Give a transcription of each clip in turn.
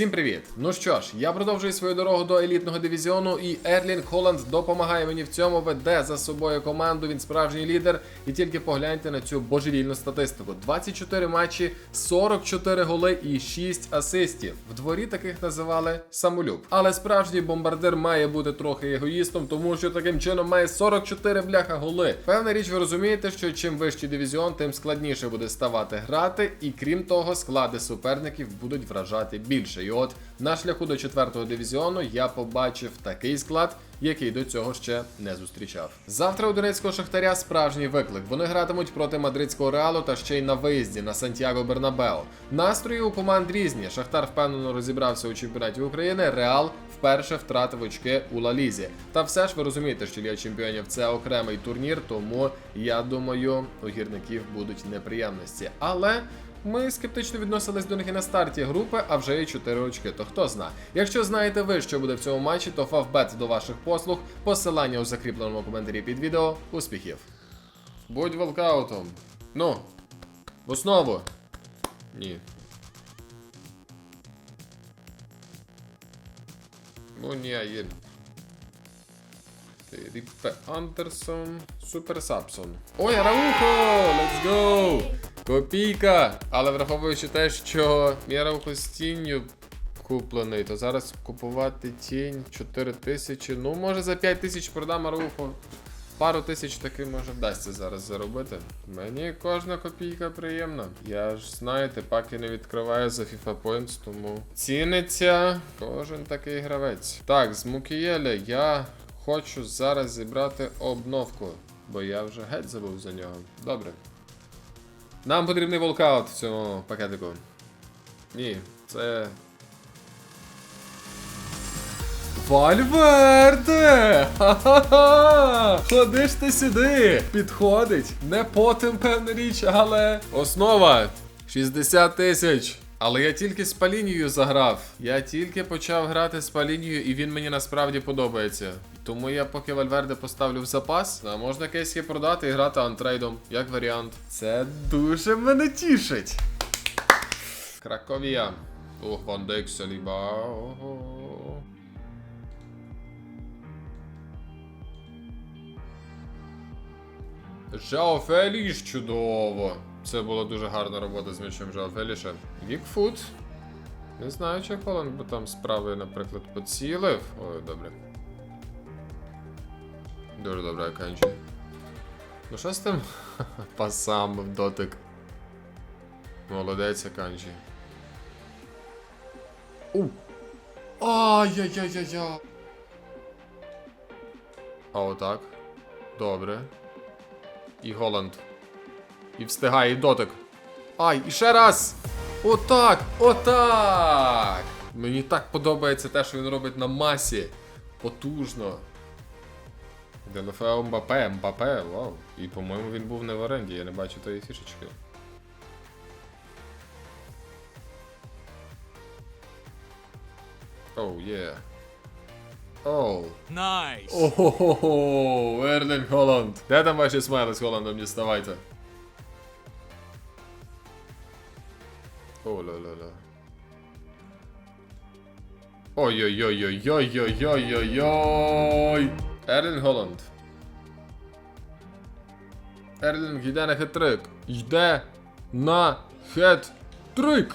Всім привіт! Ну що ж, я продовжую свою дорогу до елітного дивізіону, і Ерлінг Холланд допомагає мені в цьому, веде за собою команду. Він справжній лідер. І тільки погляньте на цю божевільну статистику: 24 матчі, 44 голи і 6 асистів. В дворі таких називали самолюб. Але справжній бомбардир має бути трохи егоїстом, тому що таким чином має 44 бляха голи. Певна річ, ви розумієте, що чим вищий дивізіон, тим складніше буде ставати грати, і крім того, склади суперників будуть вражати більше. От на шляху до четвертого дивізіону я побачив такий склад. Який до цього ще не зустрічав. Завтра у Донецького Шахтаря справжній виклик. Вони гратимуть проти мадридського реалу та ще й на виїзді на Сантьяго Бернабео. Настрої у команд різні. Шахтар впевнено розібрався у чемпіонаті України. Реал вперше втратив очки у Лалізі. Та все ж ви розумієте, що Ліга Чемпіонів це окремий турнір, тому я думаю, у гірників будуть неприємності. Але ми скептично відносились до них і на старті групи, а вже є 4 очки. То хто зна. Якщо знаєте ви, що буде в цьому матчі, то фавбет до ваших послуг. Посилання у закріпленому коментарі під відео. Успіхів! Будь волкаутом. Ну, в основу. Ні. Ну ні, є. Ріппе Андерсон, Супер Сапсон. Ой, Араухо! Let's go! Копійка! Але враховуючи те, що мій Араухо з тінню куплений, то зараз купувати тінь 4 тисячі. Ну, може за 5 тисяч продам Араухо. Пару тисяч таки може вдасться зараз заробити. Мені кожна копійка приємна. Я ж знаєте, паки не відкриваю за FIFA Points, тому ціниться кожен такий гравець. Так, з Мукієля я хочу зараз зібрати обновку, бо я вже геть забув за нього. Добре. Нам потрібний волкаут в цьому пакетику. Ні, це. Вальверде! Ха-ха-ха! Ходиш ти сюди! Підходить. Не потим, певна річ, але. Основа 60 тисяч. Але я тільки з Палінією заграв. Я тільки почав грати з Палінією, і він мені насправді подобається. Тому я поки Вальверде поставлю в запас, а можна кейски продати і грати антрейдом, як варіант. Це дуже мене тішить. Краковія. Ох, Ван Дейк, Саліба. Ого. Жао Феліш чудово. Це була дуже гарна робота з м'ячем Жао Феліша. Вікфут. Не знаю, чи Холланд би там справи, наприклад, поцілив. Ой, добре. Дуже добре, Аканджі. Ну що з тим? Пасам в дотик. Молодець, Аканджі. У! Ай-яй-яй-яй-яй. А отак. Добре. І Голланд. І встигає і дотик. Ай, і ще раз! Отак! Отак! Мені так подобається те, що він робить на масі. Потужно. Делофео Мбапе, Мбапе, вау. І, по-моєму, він був не в оренді, я не бачу тої фішечки. Оу, є. Оу. Nice. Ого, Ерлінг Холланд. Де там ваші смайли з Холландом, діставайте? О, ла ла ла. Ой-ой-ой-ой-ой-ой-ой-ой-ой. Ерлінг Голланд. Ерлінг йде на хет-трик. Йде на хет-трик.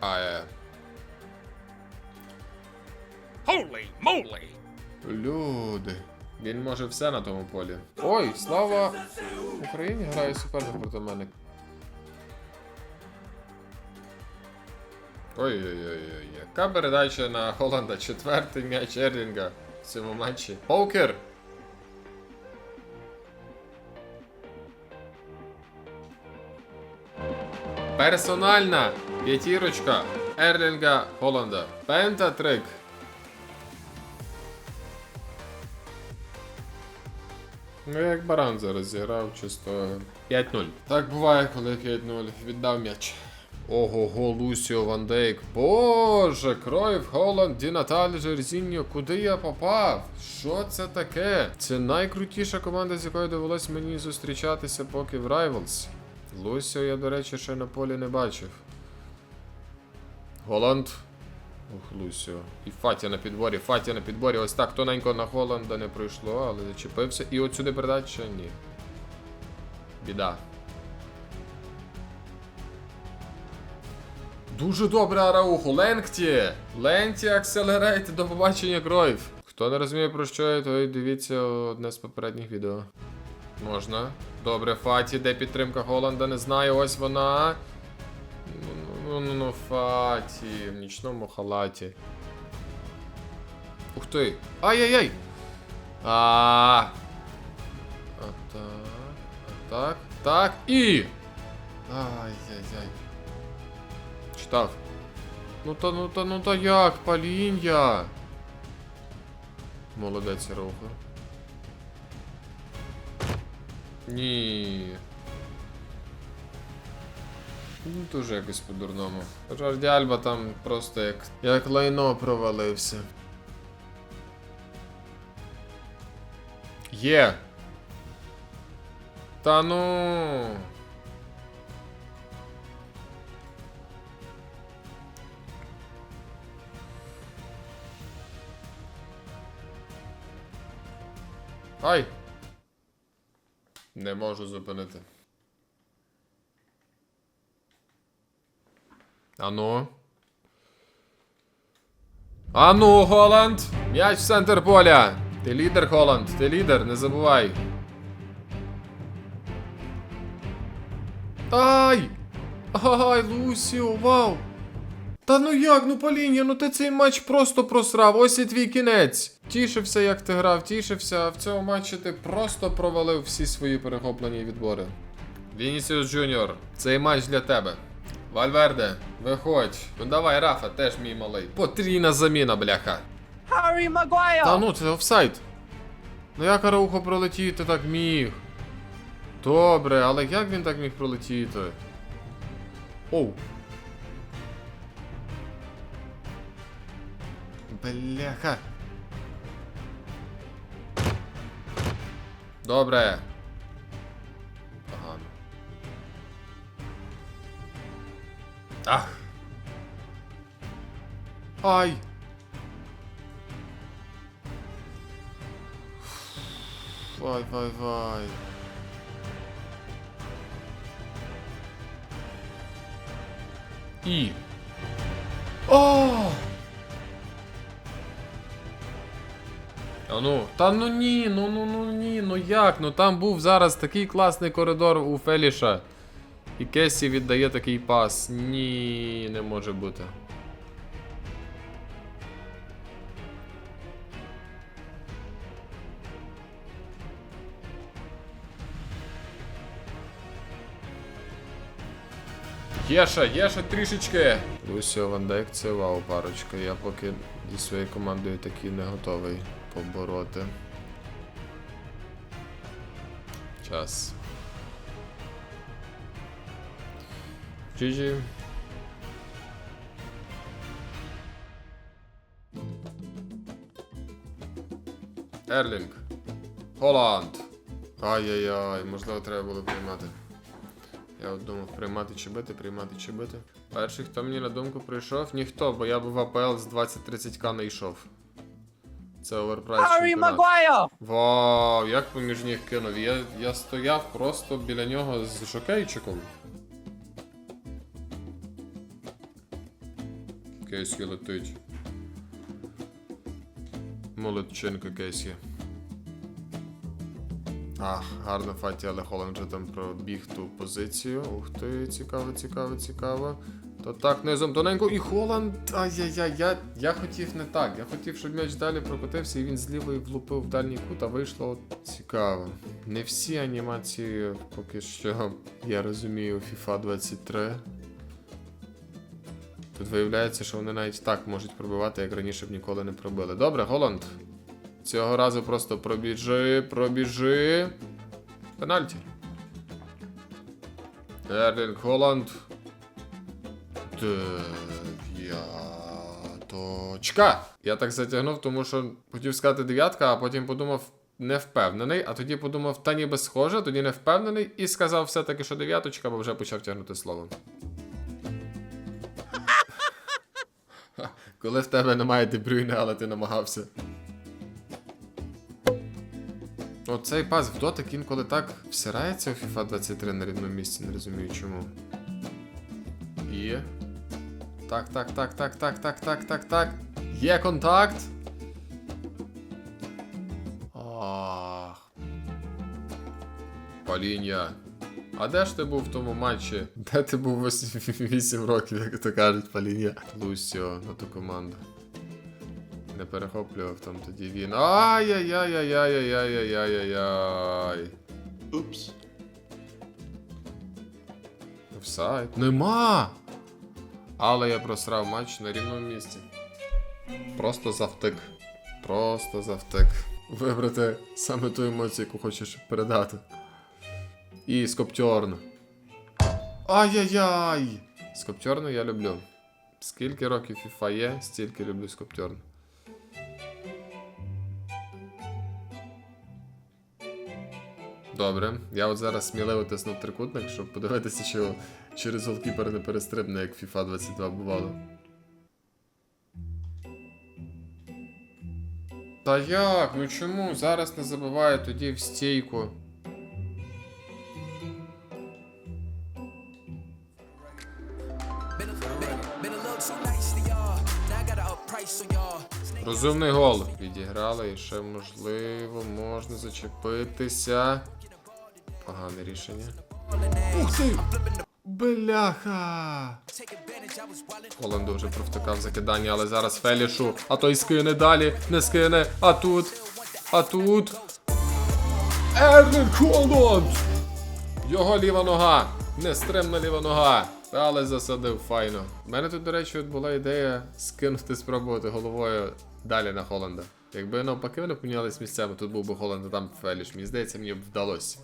А, е. Holy moly. Люди. Він може все на тому полі. Ой, слава Україні грає суперник проти мене. Ой-ой-ой, яка передача на Холланда? Четвертий м'яч Ерлінга в цьому матчі. Покер! Персональна п'ятірочка Ерлінга Холланда. Пентатрик. Ну, як баран зараз зіграв, чисто 5-0. Так буває, коли 5-0. Віддав м'яч. Ого-го, Лусіо Ван Дейк. Боже, Кройф, Холланд, Ді Наталі, Жерзіньо, куди я попав? Що це таке? Це найкрутіша команда, з якою довелось мені зустрічатися поки в Rivals. Лусіо я, до речі, ще на полі не бачив. Голланд. Ух, Лусіо. І Фатя на підборі, Фатя на підборі. Ось так тоненько на Холланда не пройшло, але зачепився. І от сюди передача ні. Біда. Дуже добре, Арауху. Ленгті! Ленгті акселерейт, до побачення, Кройф. Хто не розуміє про що я, то дивіться одне з попередніх відео. Можна. Добре, Фаті, де підтримка Голланда, не знаю, ось вона. Ну, ну, ну, Фаті, в нічному халаті. Ух ти. Ай-яй-яй! А. Так. Так. Так. І. Ай-яй-яй. Читав. Ну та ну та ну та як, паління. Молодець, Роха. Ні. Ну, дуже якось по-дурному. Жорді Альба там просто як, як лайно провалився. Є. Та ну. Ай! Не можу зупинити. Ану. Ану, Голланд! М'яч в центр поля! Ти лідер, Голланд, ти лідер, не забувай. Ай! Ай, Лусіо, вау! Та ну як, ну Поління, ну ти цей матч просто просрав, ось і твій кінець. Тішився, як ти грав, тішився, а в цьому матчі ти просто провалив всі свої перехоплені відбори. Вінісіус Джуніор, цей матч для тебе. Вальверде, виходь. Ну давай, Рафа, теж мій малий. Потрійна заміна, бляха. Harry Maguire! Та ну, це офсайд. Ну як Араухо пролетіти так міг? Добре, але як він так міг пролетіти? Оу. Бляха. Добре. Ах. Ай. Вай, вай, вай. І. О! А ну, та ну ні, ну ну ну ні, ну як? Ну там був зараз такий класний коридор у Феліша. І Кесі віддає такий пас. Ні, не може бути. Є ще, є ще трішечки. Лусіо Ван Дейк це вау парочка. Я поки зі своєю командою таки не готовий побороти. Час. GG. Ерлінг. Холланд. Ай-яй-яй, можливо, треба було приймати. Я от думав, приймати чи бити, приймати чи бити. Перший, хто мені на думку прийшов, ніхто, бо я б в АПЛ з 20-30к не йшов. Це оверпрайс чемпіонат. Maguire! Вау, як поміж них кинув. Я, я стояв просто біля нього з жокейчиком. Кейсі летить. Молодчинка Кейсі. Ах, гарна фаті, але Холланд вже там пробіг ту позицію. Ух ти, цікаво, цікаво, цікаво. То так, низом тоненько і Холланд. Ай-яй-яй, я, я хотів не так. Я хотів, щоб м'яч далі прокотився і він з лівої влупив в дальній кут, а вийшло цікаво. Не всі анімації поки що, я розумію, FIFA 23. Тут виявляється, що вони навіть так можуть пробивати, як раніше б ніколи не пробили. Добре, Голланд. Цього разу просто пробіжи, пробіжи. Пенальті. Ерлінг Холланд. Дев'яточка. Я так затягнув, тому що хотів сказати дев'ятка, а потім подумав не впевнений, а тоді подумав, та ніби схоже, тоді не впевнений, і сказав все-таки, що дев'яточка, бо вже почав тягнути слово. Коли в тебе немає дебрюйне, але ти намагався. Оцей пас в дотик інколи так всирається у FIFA 23 на рівному місці, не розумію чому. І. Так, так, так, так, так, так, так, так, так. Є контакт. Ах. Поління. А де ж ти був в тому матчі? Де ти був 8 років, як то кажуть, Поління? Лусіо на ту команду. Не перехоплював там тоді він. Ай-яй-яй-яй-яй-яй-яй-яй-яй. Упс. Офсайд. Нема! Але я просрав матч на рівному місці. Просто завтик. Просто завтик. Вибрати саме ту емоцію, яку хочеш передати. І Скоптьорн. Ай-яй-яй! Скоптьорну я люблю. Скільки років FIFA є, стільки люблю Скоптьорн. Добре, я от зараз сміливо тиснув трикутник, щоб подивитися, що через голкіпер не перестрибне, як FIFA 22 бувало. Та як? Ну чому? Зараз не забиває тоді в стійку. Розумний гол. Відіграли і ще можливо можна зачепитися. Погане рішення. Ух ти! Бляха! Холланду вже провтикав закидання, але зараз Фелішу. А той скине далі, не скине. А тут. А тут. Ерлін Холланд! Його ліва нога. Нестримна ліва нога. Але засадив файно. У мене тут, до речі, була ідея скинути, спробувати головою далі на Холланда. Якби навпаки вони помінялись місцями, тут був би Холланд, а там Феліш. Мені здається, мені б вдалося.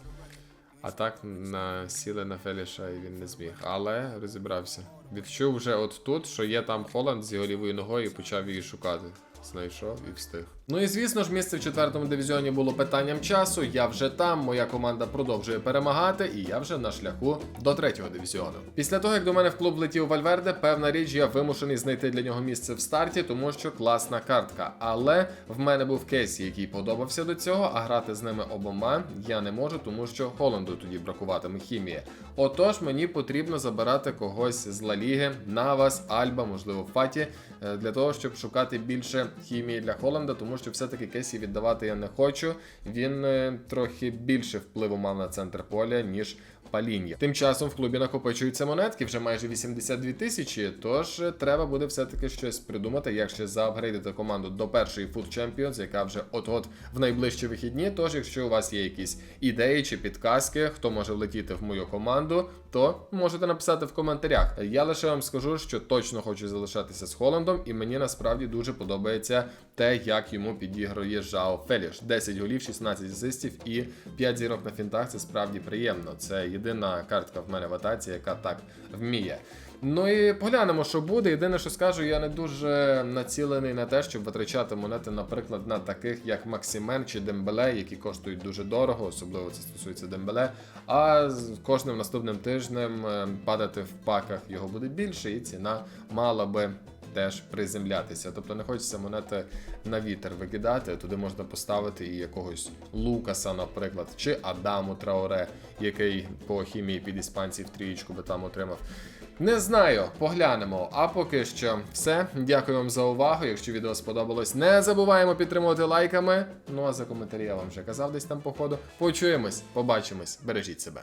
А так насіли на Феліша і він не зміг. Але розібрався. Відчув вже от тут, що є там Холланд з його лівою ногою і почав її шукати. Знайшов і встиг. Ну і звісно ж, місце в четвертому дивізіоні було питанням часу. Я вже там, моя команда продовжує перемагати, і я вже на шляху до третього дивізіону. Після того, як до мене в клуб влетів Вальверде, певна річ, я вимушений знайти для нього місце в старті, тому що класна картка. Але в мене був Кесі, який подобався до цього, а грати з ними обома я не можу, тому що Холланду тоді бракуватиме хімії. Отож, мені потрібно забирати когось з Ла Ліги, Навас, Альба, можливо, Фаті, е, для того, щоб шукати більше хімії для Холланда, тому що все-таки Кесі віддавати я не хочу. Він е, трохи більше впливу мав на центр поля, ніж Паління. Тим часом в клубі накопичуються монетки, вже майже 82 тисячі. Тож е, треба буде все-таки щось придумати, як ще заапгрейдити команду до першої Food Champions, яка вже от-от в найближчі вихідні. Тож, якщо у вас є якісь ідеї чи підказки, хто може влетіти в мою команду, то можете написати в коментарях. Я лише вам скажу, що точно хочу залишатися з Холландом, і мені насправді дуже подобається те, як йому підігрує Жао Феліш. 10 голів, 16 асистів і 5 зірок на фінтах. Це справді приємно. Це єдина картка в мене в атаці, яка так вміє. Ну і поглянемо, що буде. Єдине, що скажу, я не дуже націлений на те, щоб витрачати монети, наприклад, на таких як Максимен чи Дембеле, які коштують дуже дорого, особливо це стосується Дембеле. А з кожним наступним тижнем е, падати в паках його буде більше, і ціна мала би теж приземлятися. Тобто не хочеться монети на вітер викидати. Туди можна поставити і якогось Лукаса, наприклад, чи Адаму Траоре, який по хімії під іспанців трієчку би там отримав. Не знаю, поглянемо. А поки що все. Дякую вам за увагу. Якщо відео сподобалось, не забуваємо підтримувати лайками. Ну а за коментарі я вам вже казав десь там по ходу. Почуємось, побачимось, бережіть себе.